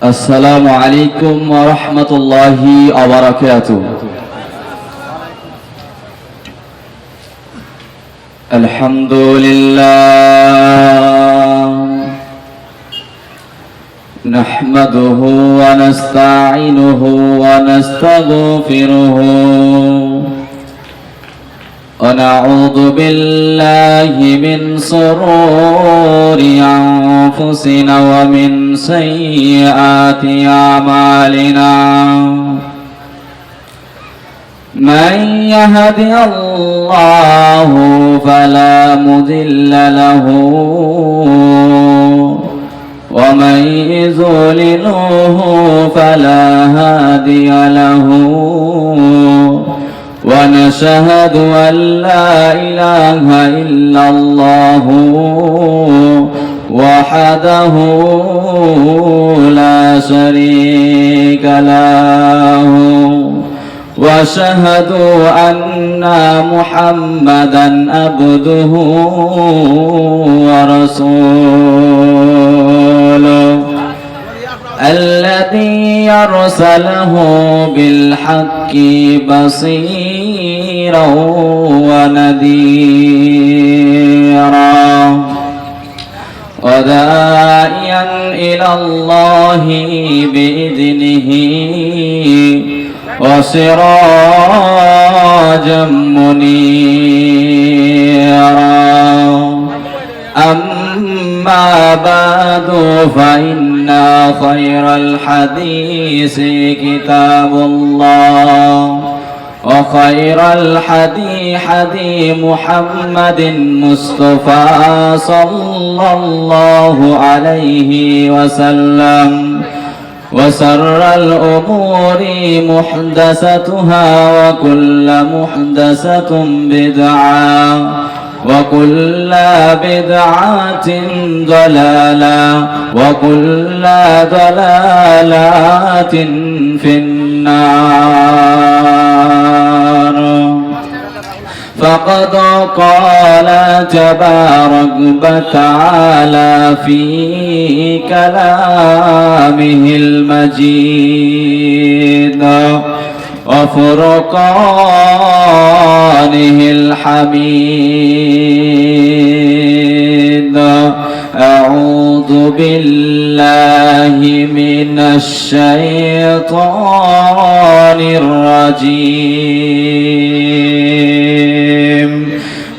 السلام عليكم ورحمة الله وبركاته. الحمد لله نحمده ونستعينه ونستغفره. ونعوذ بالله من شرور أنفسنا ومن سيئات أعمالنا. من يهد الله فلا مضل له ومن يذلله فلا هادي له ونشهد أن لا إله إلا الله وحده لا شريك له وأشهد أن محمدا عبده ورسوله الذي يرسله بالحق بصيرا ونذيرا وداعيا إلى الله بإذنه وسراجا منيرا. أما بعد فإن خير الحديث كتاب الله وخير الحدي حدي محمد مصطفى صلى الله عليه وسلم. وسر الأمور محدثتها وكل محدثة بدعة. وكل بدعة ضلالة وكل ضلالة في النار. فقد قال تبارك وتعالى في كلامه المجيد. وفرقانه الحميد. أعوذ بالله من الشيطان الرجيم.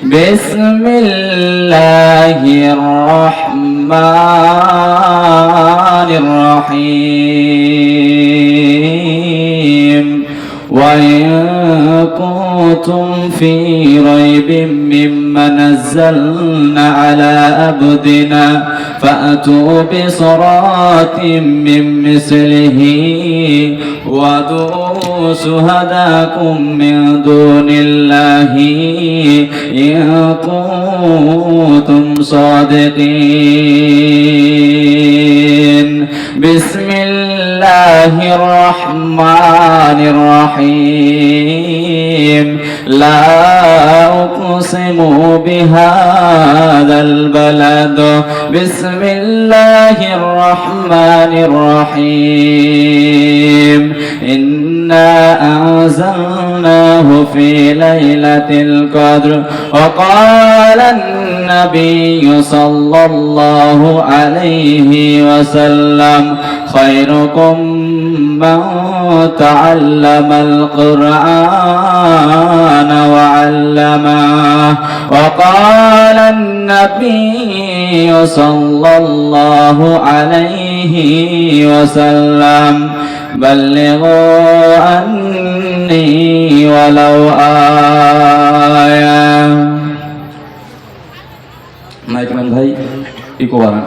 بسم الله الرحمن الرحيم. وإن كنتم في ريب مما نزلنا على عبدنا فأتوا بصراط من مثله ودعوا شهداكم من دون الله إن كنتم صادقين بسم الله الرحمن الرحيم لا أقسم بهذا البلد. بسم الله الرحمن الرحيم. إنا أنزلناه في ليلة القدر. وقال النبي صلى الله عليه وسلم خيركم من تعلم القرآن وعلمه. وقال النبي صلى الله عليه وسلم بلغوا عني ولو آية. ما يكمل هاي يكون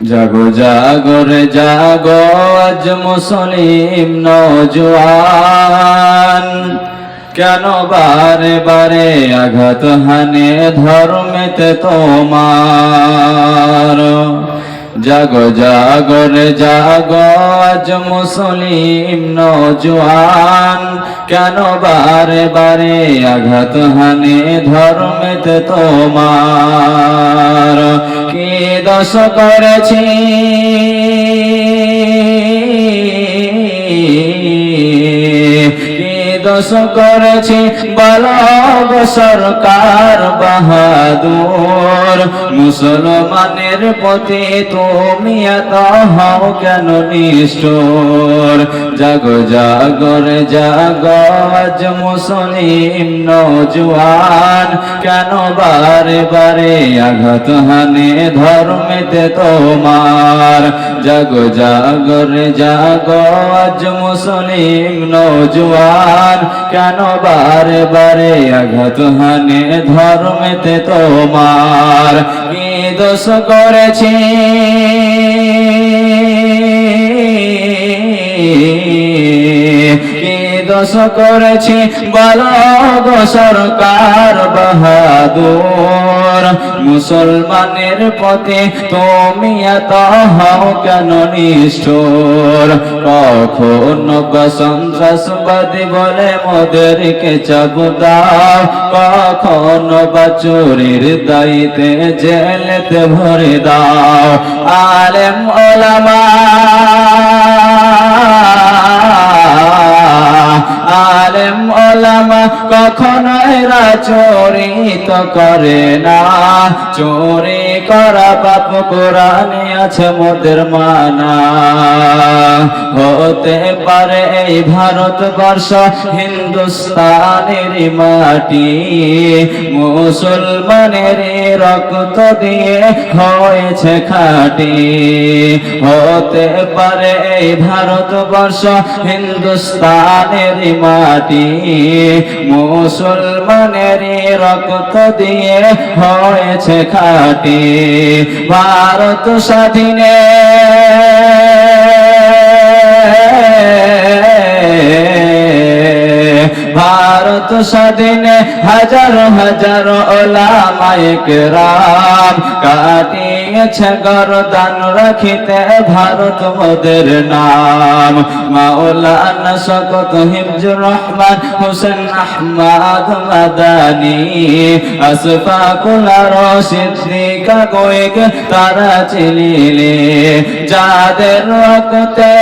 জাগো জাগো রে জাগো আজ মুসলিম নজুয়ান কেন বারে বারে আঘাত হানে ধর্মেতে তোমার? জাগ জাগরে জাগ, আজ মুসলিম নজওয়ান। কেন বারে বারে আঘাত হানে ধর্মেতে তোমার? কি দশ করেছি? দোষ করেছি, বলব সরকার বাহাদুর। মুসলমানের প্রতি তুমি এত হও কেন নিষ্ঠুর? জাগ জাগরে জাগো মুসলিম নজওয়ান। কেন বারে বারে আঘাত হানে ধর্মেতে তোমার? জাগ জাগরে জাগো মুসলিম নজওয়ান কেন বারে বারে আঘাত হানে ধর্মেতে তোমার? কি দোষ করেছি? দোষ করেছি, বলো গো সরকার বাহাদুর। মুসলমানের পথে তুমি এত হও কেন নিষ্ঠুর? কখন সন্ত্রাসবাদী বলে মোদেরকে চাপ দাও। কখন বা চোরের দায়িতে জেলেতে ভরে দাও। আলেম ওলামা আলেম ওলামা কখনো এরা চোরি তো করে না। চোরি করা পাপ কোরআনে আছে মোদের মানা। হতে পারে এই ভারতবর্ষ হিন্দুস্তানের মাটি। মুসলমানের রক্ত দিয়ে হয়েছে খাটি। হতে পারে এই ভারতবর্ষ হিন্দুস্তানের মাটি। মুসলমানের রক্ত দিয়ে হয়েছে খাটি। ভারত স্বাধীনে। ভারত স্বাধীনে হাজার হাজার ওলামায়ক রাম কাটিয়েছে গরদান রাখিতে ভারত মোদের নাম। মাওলানা শকত হিমজুর রহমান, হোসেন আহমদ মাদানি আসফাকুল রশিদিকা গোয়েক তারা চিলিলে যাদের রক্তে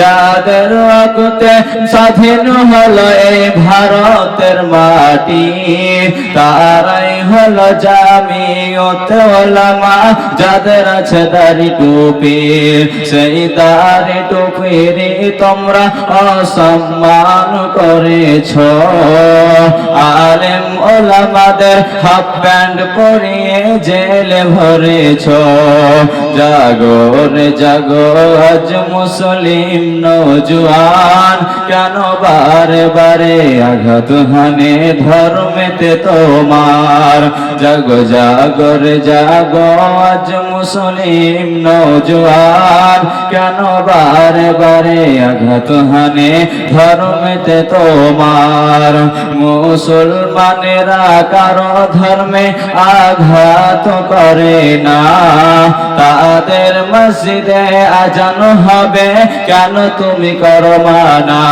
যাদের রক্তে স্বাধীন হলো এই ভারতের মাটি। তারাই হলো জামিয়ত ওলামা, যাদের আছে দাড়ি টুপি। সেই দাড়ি টুপির তোমরা অসম্মান করেছ। আলেম ওলামাদের হাফ প্যান্ট পরিয়ে জেলে ভরেছ। জাগর জাগো, আজ মুসলিম নজুয়ান কেন বারে বারে আঘাত হানে ধর্মেতে তোমার? জাগো জাগর জাগো, আজ মুসলিম নজুয়ান কেন বারে বারে আঘাত হানে ধর্মেতে তোমার? মুসলমানেরা কারও ধর্মে আঘাত করে না। তাদের মসজিদে আজান হবে, কেন তুমি করো মানা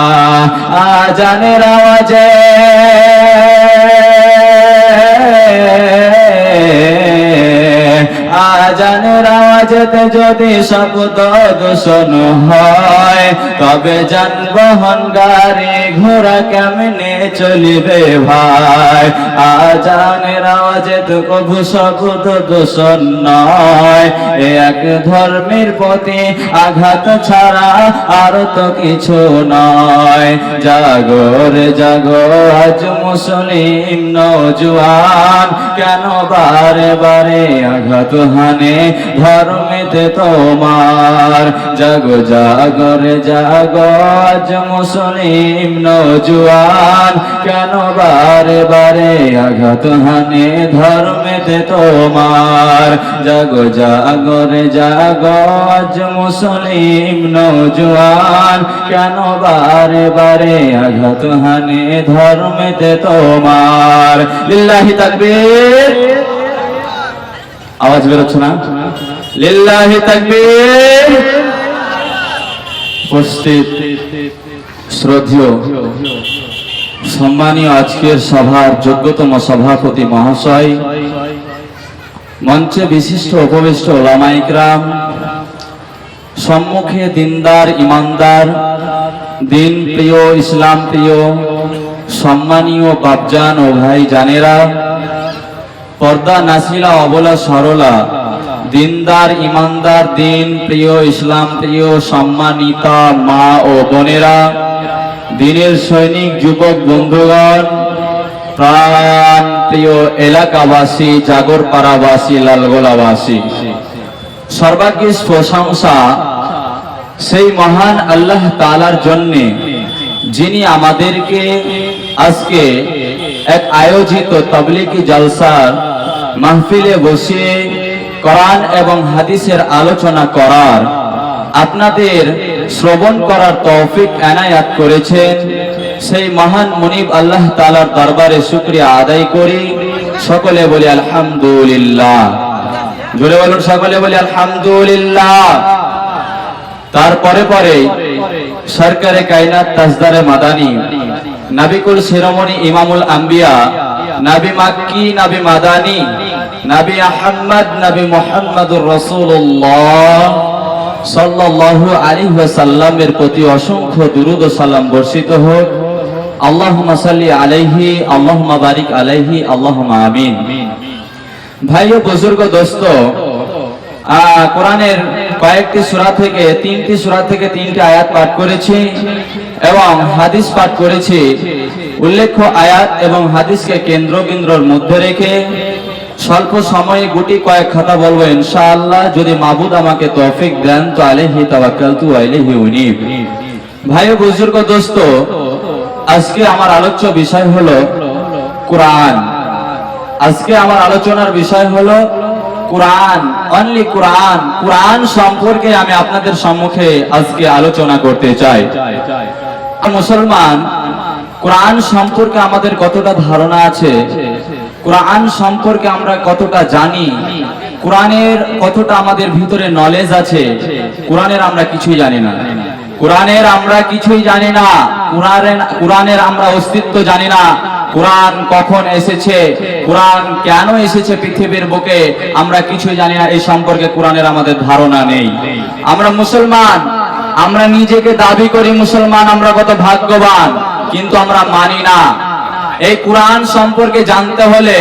আজানের আওয়াজে। আজানের আওয়াজেতে যদি শব্দ দূষণ হয়, তবে যানবাহন গাড়ি ঘোড়া কেমনে চলিবে ভাই? আজানের আওয়াজে তো কবু শব্দ দূষণ নয়। এক ধর্মের প্রতি আঘাত ছাড়া আর তো কিছু নয়। জাগর জাগো, আজ মুসলিম নজুয়ান কেন বারে বারে আঘাত হানে ধর্মেতে তোমার। জাগো জাগর জাগো, আজ মুসলিম নজুয়ান কেন বারে বারে আঘাত হানে ধর্মেতে তোমার? জাগো জাগর জাগো, আজ মুসলিম নজুয়ান কেন বারে বারে আঘাত হানে ধর্মেতে তোমার? লিল্লাহি তাকবীর। আওয়াজ বেরোচ্ছে না? লিল্লাহি তাকবীর। উপস্থিত শ্রদ্ধেয়, সম্মানীয় আজকের সভার যোগ্যতম সভাপতি মহাশয়, মঞ্চে বিশিষ্ট উপবিষ্ট ওলামাইকরাম সম্মুখে দিনদার, ইমানদার, দিন প্রিয়, ইসলাম প্রিয়, সম্মানীয় বাপজান ও ভাই জানেরা পর্দা নাসিলা, অবলা, সরলা। দিনদার, ইমানদার, দিন, প্রিয় ইসলাম, প্রিয় সম্মানিতা মা ও বোনেরা, দিনের সৈনিক, যুবক, বন্ধুগণ, প্রাণ প্রিয় এলাকাবাসী, জাগরপাড়াবাসী, লালগোলাবাসী সর্বাগ্যে প্রশংসা সেই মহান আল্লাহ তালার জন্যে, যিনি আমাদেরকে আজকে এক আয়োজিত তবলিকি জলসার মাহফিলে বসিয়ে কোরআন এবং হাদিসের আলোচনা করার আপনাদের শ্রবণ করার তৌফিক এনায়াত করেছেন। সেই মহান মুনিব আল্লাহ তালার দরবারে শুক্রিয়া আদায় করি। সকলে বলি আলহামদুলিল্লাহ। জোরে বলুন, সকলে বলি আলহামদুলিল্লাহ। তারপরে পরে সরকারে কায়নাত তাজদারে মাদানি নাবিকুল শিরোমণি ইমামুল আম্বিয়া, নাবি মাক্কি, নাবি মাদানি, নাবি আহম্মদ, নাবি মোহাম্মদুর রসুল্লাহ সাল্লাল্লাহু আলাইহি ওয়াসাল্লামের প্রতি অসংখ্য দুরুদ ও সালাম বর্ষিত হোক। আল্লাহুম্মা সাল্লি আলাইহি, আল্লাহুম্মা বারিক আলাইহি, আল্লাহুম্মা আমিন। ভাই ও বুজুর্গ, দোস্ত কোরআনের কয়েকটি সূরা থেকে, তিনটি সূরা থেকে তিনটি আয়াত পাঠ করেছি এবং হাদিস পাঠ করেছি। উল্লেখ্য আয়াত এবং হাদিসকে কেন্দ্রবিন্দুর মধ্যে রেখে স্বল্প সময়ে গুটি কয়েক কথা বলব ইনশাআল্লাহ, যদি মাবুদ আমাকে তৌফিক দেন, তো আলাইহি তাওয়াক্কালতু ওয়া ইলাইহি উনীব। ভাই বুজুর্গ, দোস্ত, আজকে আমার আলোচ্য বিষয় হলো কোরআন। আজকে আমার আলোচনার বিষয় হলো কোরআন অনলি কোরআন কোরআন সম্পর্কে আমি আপনাদের সম্মুখে আজকে আলোচনা করতে চাই। মুসলমান কোরআন সম্পর্কে আমাদের কতটা ধারণা আছে? কোরআন সম্পর্কে আমরা কতটা জানি? কোরআনের কতটা আমাদের ভিতরে নলেজ আছে? কোরআনের আমরা কিছুই জানি না। কোরআনের আমরা কিছুই জানি না। কোরআনের কোরআনের আমরা অস্তিত্ব জানি না। কোরআন কখন এসেছে? কোরআন কেন এসেছে পৃথিবীর বুকে? আমরা কিছুই জানি না, এই সম্পর্কে কোরআনের আমাদের ধারণা নেই। আমরা মুসলমান, আমরা নিজেকে দাবি করি মুসলমান, আমরা কত ভাগ্যবান, কিন্তু আমরা মানি না। এই কোরআন সম্পর্কে জানতে হলে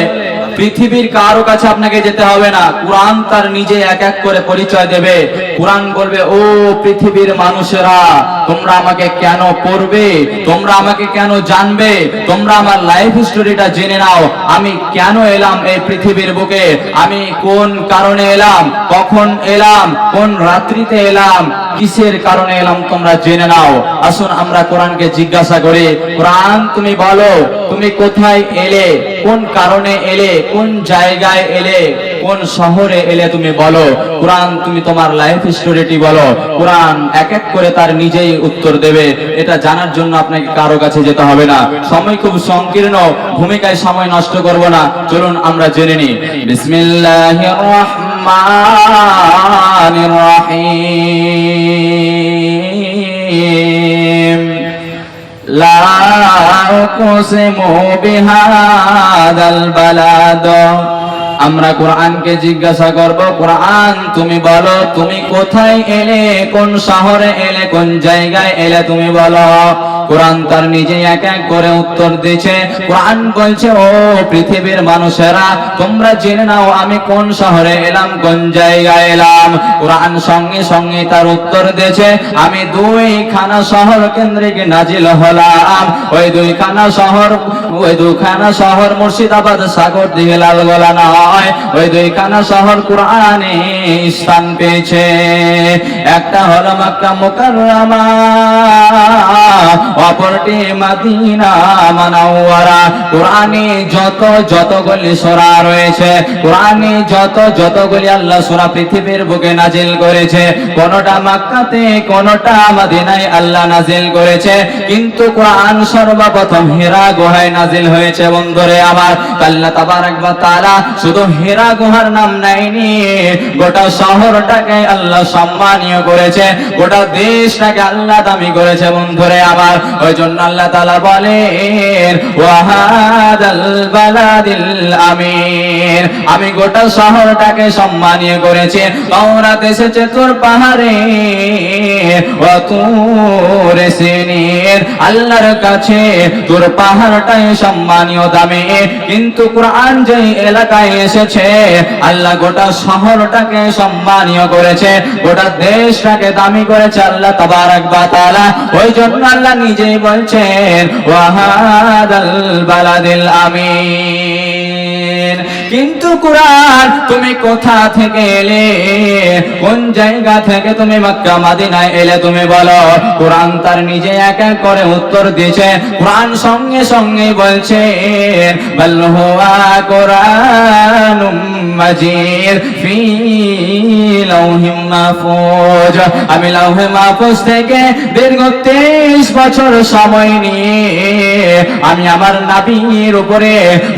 পৃথিবীর কারও কাছে আপনাকে যেতে হবে না। কোরআন তার নিজে এক এক করে পরিচয় দেবে। কোরআন বলবে, ও পৃথিবীর মানুষেরা, তোমরা আমাকে কেন পড়বে? তোমরা আমাকে কেন জানবে? তোমরা আমার লাইফ স্টোরিটা জেনে নাও। আমি কেন এলাম এই পৃথিবীর বুকে? আমি কোন কারণে এলাম? কখন এলাম? কোন রাত্রিতে এলাম? কিসের কারণে এলাম তোমরা জেনে নাও। আসুন আমরা কোরআনকে জিজ্ঞাসা করি, কোরআন তুমি বলো, তুমি কোথায় এলে? কোন কারণে এলে, কোন জায়গায় এলে, কোন শহরে এলে তুমি বলো। কোরআন তুমি তোমার লাইফ স্টোরিটি বলো। কোরআন এক এক করে তার নিজেই উত্তর দেবে। এটা জানার জন্য আপনাকে কারও কাছে যেতে হবে না। সময় খুব সংকীর্ণ, ভূমিকায় সময় নষ্ট করব না। চলুন আমরা জেনে নিই। বিসমিল্লাহির রহমানির রহিম। أقسم بهذا البلد আমরা কোরআনকে জিজ্ঞাসা করব, কোরআন, তুমি বলো, তুমি কোথায় এলে? কোন শহরে এলে? কোন জায়গায় এলে তুমি বলো? কোরআন তার নিজে এক এক করে উত্তর দিয়েছে। কোরআন বলছে, ও পৃথিবীর মানুষেরা, তোমরা জেনে নাও আমি কোন শহরে এলাম, কোন জায়গায় এলাম। কোরআন সঙ্গে সঙ্গে তার উত্তর দিয়েছে, আমি দুই খানা শহর কেন্দ্রিক নাজিল হলাম। ওই দুই খানা শহর, ওই দুখানা শহর মুর্শিদাবাদ সাগর দিয়ে দিকে লালগোলা নয় ওই দুইখানা শহর কোরআনে স্থান পেয়েছে। একটা হলো মক্কা মুকাররমা, অপরটি মাদিনা মানাওয়ারা। কোরআনে যত যতগুলি সূরা রয়েছে, কোরআনে যত যতগুলি আল্লাহ সূরা পৃথিবীর বুকে নাজিল করেছে, কোনটা মক্কাতে, কোনটা মদিনায় আল্লাহ নাজিল করেছে। কিন্তু কোরআন সর্বপ্রথম হেরা গুহায় নাজিল হয়েছে বন্ধুরে আমার। আল্লাহ তাবারক ওয়া তাআলা শুধু হেরা গুহার নাম নেয়নি, গোটা শহরটাকে আল্লাহ সম্মানীয় করেছে, গোটা দেশটাকে আল্লাহ দামি করেছে বন্ধুরে আমার। ওই জন্য আল্লাহ তাআলা বলেন ওয়াহাদাল আমি গোটা শহরটাকে সম্মানীয় করেছি। তাওরাত এসেছে তোর পাহাড়ে অতুর সিনির আল্লাহর কাছে তোর পাহাড়টাই সম্মানীয় দামে। কিন্তু কোরআন যে এলাকায় এসেছে। আল্লাহ গোটা শহরটাকে সম্মানীয় করেছে, গোটা দেশটাকে দামি করেছে আল্লাহ তবারক বা তাআলা। ওই জন্য আল্লাহ নিজেই বলছেন, ওয়াহাদাল বালাদিল আমিন। কিন্তু কোরআন তুমি কোথা থেকে এলে? কোন জায়গা থেকে তুমি মক্কা, মাদিনায় এলে তুমি বলো? কোরআন তার নিজে এক এক করে উত্তর দিয়েছে। কোরআন সঙ্গে সঙ্গে বলছে মাজিদ ফি মাহফুজ। আমি লাউহে মাহফুজ থেকে দীর্ঘ 23 বছর সময় নিয়ে, আমি আমার নাবির উপরে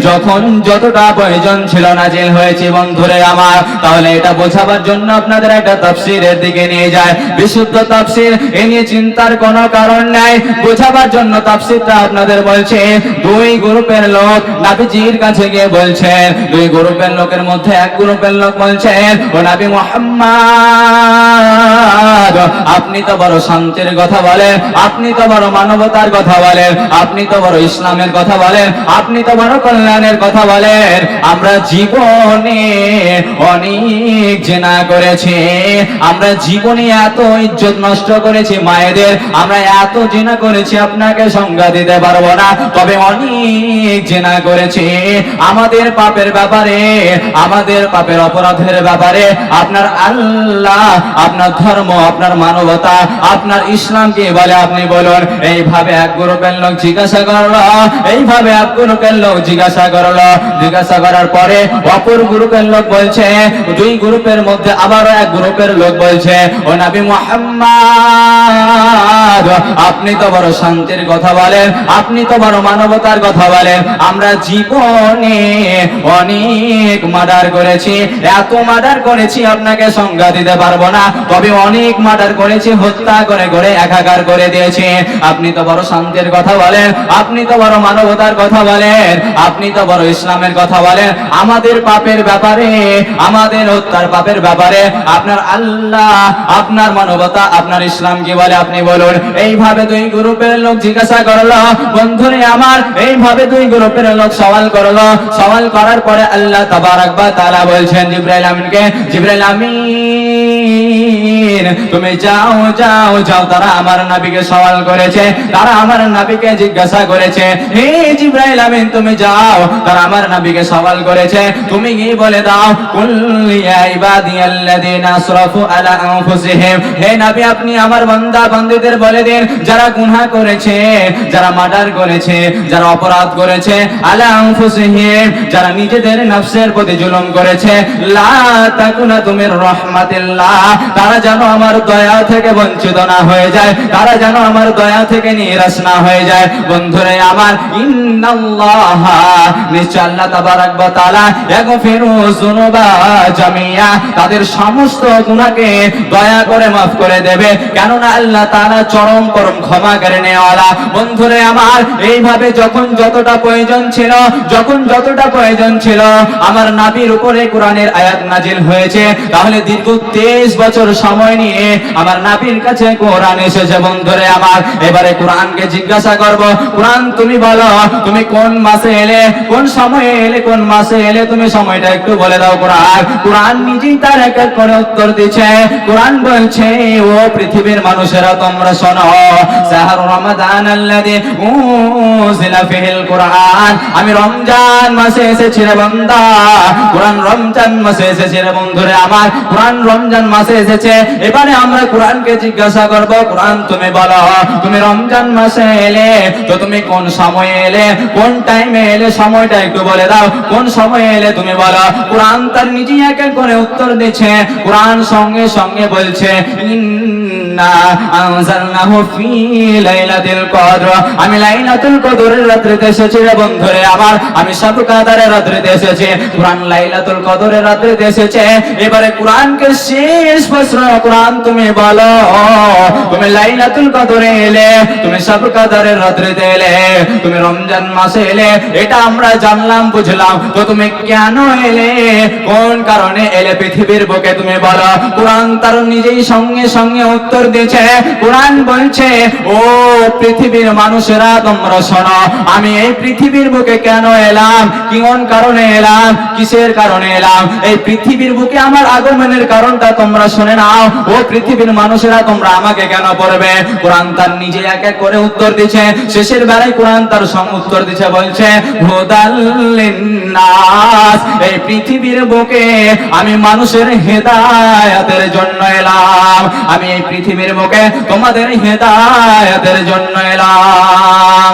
যখন যতটা প্রয়োজন ছিল নাজিল হয়েছে বন্ধুরে আমার। তাহলে এটা বোঝাবার জন্য আপনাদের একটা তাফসীরের দিকে নিয়ে যায় বিশুদ্ধ তাফসীর, এ নিয়ে চিন্তার কোনো কারণ নাই। বোঝাবার জন্য তাফসীরটা আপনাদের বলছে, দুই গ্রুপের লোক নাবিজির কাছে গিয়ে বলছেন দুই গ্রুপের লোকের মধ্যে এক গ্রুপের লোক বলছেন ও নাবি মুহাম্মদ, আপনি তো বড় শান্তির কথা বলেন, আপনি তো বড় মানবতার কথা বলেন, আপনি তো বড় ইসলামের কথা বলেন, আপনি তো বড় কল্যাণের কথা বলেন। আমরা জীবনে অনেক জেনা করেছি, আমরা জীবনে এত ইজ্জত নষ্ট করেছি মায়েদের, আমরা এত জেনা করেছি আপনাকে সংজ্ঞা দিতে পারব না, তবে অনেক জেনা করেছি। আমাদের পাপের ব্যাপারে, আমাদের পাপের অপরাধের ব্যাপারে, আপনার আল্লাহ, আপনার ধর্ম, আপনার মানবতা, আপনার ইসলাম কি বলে আপনি বলুন। এইভাবে এক গ্রুপের লোক জিজ্ঞাসা করল, এইভাবে এক গ্রুপের লোক জিজ্ঞাসা করল। জিজ্ঞাসা করার পরে অপর গ্রুপের লোক বলছে, দুই গ্রুপের মধ্যে আবারও এক গ্রুপের লোক বলছে, ও নবী মুহাম্মদ, আপনি তো বড় শান্তির কথা বলেন, আপনি তো বড় মানবতার কথা বলেন, আমরা জীবনে অনেক মার্ডার করেছি, এত মার্ডার করেছি আপনাকে সংজ্ঞা দিতে পারব না, তবে অনেক মার্ডার করেছি, হত্যা করে করে একাকার করে দিয়েছি, আপনি তো বড় শান্তির কথা বলেন, আপনি তো বড় মানবতার কথা বলেন, আপনি তো বড় ইসলামের কথা বলেন আমাদের পাপের ব্যাপারে, আমাদের হত্যার পাপের ব্যাপারে আপনার আল্লাহ, আপনার মানবতা, আপনার ইসলাম কি বলে, আপনি বলুন, এইভাবে দুই গ্রুপের লোক জিজ্ঞাসা করল, বন্ধুরে আমার, এইভাবে দুই গ্রুপের লোক সওয়াল করল। সওয়াল করার পরে আল্লাহ তাবারাক বা তাআলা বলছেন, জিবরাইল আমিনকে, জিবরাইল আমিন। তুমি যাও যাও যাও, তারা আমার নবীকে সওয়াল করেছে, তারা আমার নবীকে জিজ্ঞাসা করেছে, হে জিবরাইল আমিন, তুমি যাও, তারা আমার নবীকে সওয়াল করেছে, তুমি কি বলে দাও, কুল ইয়া ইবাদিয়াল্লাযিনা আসরাফু আলা আনফুসিহিম, হে নবী, আপনি আমার বান্দা, বান্দীদের বলে দিন, যারা গুনাহ করেছে, যারা মার্ডার করেছে, যারা অপরাধ করেছে, আলা আনফুসিহিম, যারা নিজেদের নফসের প্রতি জুলুম করেছে, লা তাকুনা তুমির রাহমাতিল্লাহ, তারা যেন আমার দয়া থেকে বঞ্চিত না হয়ে যায়, তারা যেন আমার দয়া থেকে নিরাশ না হয়ে যায়। বন্ধুরে আমার তাদের সমস্ত দয়া করে করে দেবে। কেননা আল্লাহ চরম ক্ষমা করে নেওয়ালা। বন্ধুরে আমার, এইভাবে যখন যতটা প্রয়োজন ছিল, যখন যতটা প্রয়োজন ছিল, আমার নাবির উপরে কোরআনের আয়াত নাজিল হয়েছে। তাহলে দীর্ঘ 23 বছর সময় নিয়ে আমার নাবির কাছে কোরআন এসেছে, বন্ধুরে আমার। এবারে কোরআনকে জিজ্ঞাসা করব, কোরআন তুমি বলো, তুমি কোন মাসে এলে, কোন সময়ে এলে, কোন মাসে এলে? তুমি সময়টা একটু বলে দাও কোরআন। কোরআন নিজেই তার এক এক করে উত্তর দিচ্ছে। কোরআন বলছে, ও পৃথিবীর মানুষেরা, তোমরা শোনো শাহরু রমাদান আল্লাযী উনজিলা ফিহিল কোরআন। আমি রমজান মাসে এসেছি রে বান্দা, কোরআন রমজান মাসে এসেছে রে বন্ধুরে আমার। কোরআন রমজান মাসে এসেছে এবারে আমরা কোরআনকে জিজ্ঞাসা করব, কোরআন তুমি বলো, তুমি রমজান মাসে এলে তো তুমি কোন সময়ে এলে? কোন টাইমে এলে? সময়টা একটু বলে দাও, কোন সময়ে এলে তুমি বলো? কোরআন তার নিজেই এক এক করে উত্তর দিচ্ছে, কোরআন সঙ্গে সঙ্গে বলছে আমি লাইলাতুল কদরের রাত্রিতে এসেছি রে বন্ধুরে আমার। আমি সব কাদারের রাত্রিতে এসেছি। কোরআন লাইলাতুল কদরের রাত্রিতে এসেছে। এবারে কোরআনকে শেষ প্রশ্ন কোরআন তুমি বলো, তুমি লাইলাতুল কদরে এলে, তুমি কাদারের রাত্রিতে এলে, তুমি রমজান মাসে এলে, এটা আমরা জানলাম, বুঝলাম। তো তুমি কেন এলে? কোন কারণে এলে? পৃথিবীর বুকে তুমি বলো। কোরআন তার নিজেই সঙ্গে সঙ্গে উত্তর দিয়েছে, কোরআন বলছে, ও পৃথিবীর মানুষেরা, তোমরা শোনো, আমি এই পৃথিবীর বুকে কেন এলাম? কোন কারণে এলাম? কিসের কারণে এলাম? এই পৃথিবীর বুকে আমার আগমনের কারণটা তোমরা শুনে নাও। ও পৃথিবীর মানুষেরা, তোমরা আমাকে কেন পড়বে? কোরআন তার নিজে এক এক করে উত্তর দিচ্ছে শেষের বেলায় কোরআন তার সঙ্গে উত্তর দিচ্ছে বলছে হুদাল্লিন্নাস এই পৃথিবীর বুকে আমি মানুষের হেদায়াতের জন্য এলাম। আমি এই পৃথিবীর বুকে তোমাদের হেদায়তের জন্য এলাম।